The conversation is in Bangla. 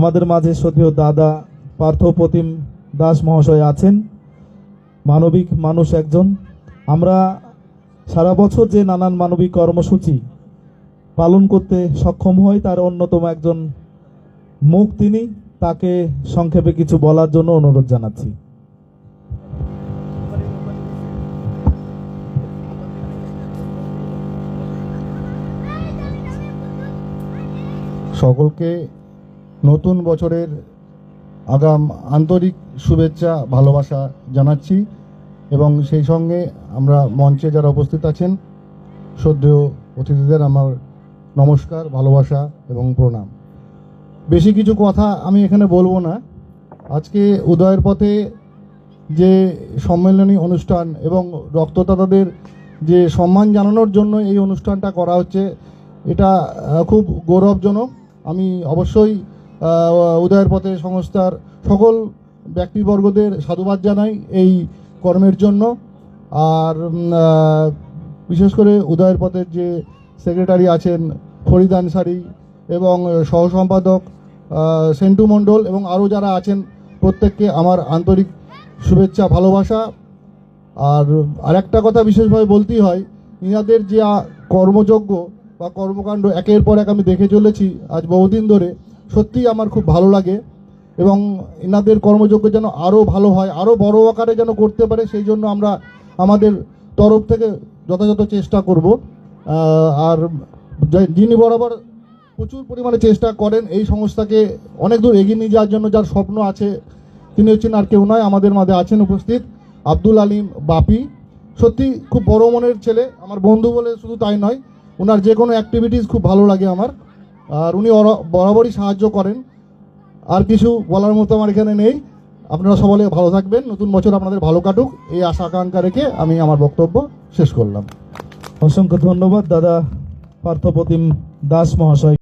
আমাদের মাঝে সতীয় দাদা পার্থপ্রতিম দাস মহাশয় আছেন। মানবিক মানুষ একজন। আমরা সারা বছর যে নানান মানবিক কর্মসূচি পালন করতে সক্ষম হই, তার অন্যতম একজন মুখ তিনি। তাকে সংক্ষেপে কিছু বলার জন্য অনুরোধ জানাচ্ছি। সকলকে নতুন বছরের আগাম আন্তরিক শুভেচ্ছা, ভালোবাসা জানাচ্ছি এবং সেই সঙ্গে আমরা মঞ্চে যারা উপস্থিত আছেন, শ্রদ্ধেয় অতিথিদের আমার নমস্কার, ভালোবাসা এবং প্রণাম। বেশি কিছু কথা আমি এখানে বলব না। আজকে উদয়ের পথে যে সম্মেলনী অনুষ্ঠান এবং রক্তদাতাদের যে সম্মান জানানোর জন্য এই অনুষ্ঠানটা করা হচ্ছে, এটা খুব গৌরবজনক। আমি অবশ্যই উদয়ের পথে সংস্থার সকল ব্যক্তিবর্গদের সাধুবাদ জানাই এই কর্মের জন্য। আর বিশেষ করে উদয়ের পথের যে সেক্রেটারি আছেন ফরিদ আনসারি এবং সহসম্পাদক সেন্টু মণ্ডল এবং আরও যারা আছেন প্রত্যেককে আমার আন্তরিক শুভেচ্ছা, ভালোবাসা। আর, আরেকটা কথা বিশেষভাবে বলতেই হয় ইনাদের যে কর্মযজ্ঞ বা কর্মকাণ্ড একের পর এক আমি দেখে চলেছি আজ বহুদিন ধরে সত্যিই আমার খুব ভালো লাগে এবং এনাদের কর্মযোগ্য যেন আরও ভালো হয় আরও বড় আকারে যেন করতে পারে, সেই জন্য আমরা আমাদের তরফ থেকে যথাযথ চেষ্টা করব। আর যিনি বরাবর প্রচুর পরিমাণে চেষ্টা করেন, এই সংস্থাকে অনেক দূর এগিয়ে নিয়ে যাওয়ার জন্য যার স্বপ্ন আছে, তিনি হচ্ছেন আর কেউ নয়, আমাদের মাঝে আছেন উপস্থিত আব্দুল আলিম বাপি। সত্যি খুব বড় মনের ছেলে, আমার বন্ধু বলে শুধু তাই নয়, ওনার যে কোনো অ্যাক্টিভিটিস খুব ভালো লাগে আমার। আর উনি বরাবরই সাহায্য করেন। আর কিছু বলার মতো আমার এখানে নেই। আপনারা সবাই ভালো থাকবেন। নতুন বছর আপনাদের ভালো কাটুক। এই আশা আকাঙ্ক্ষা রেখে আমি আমার বক্তব্য শেষ করলাম। অসংখ্য ধন্যবাদ, দাদা পার্থপ্রতিম দাস মহাশয়।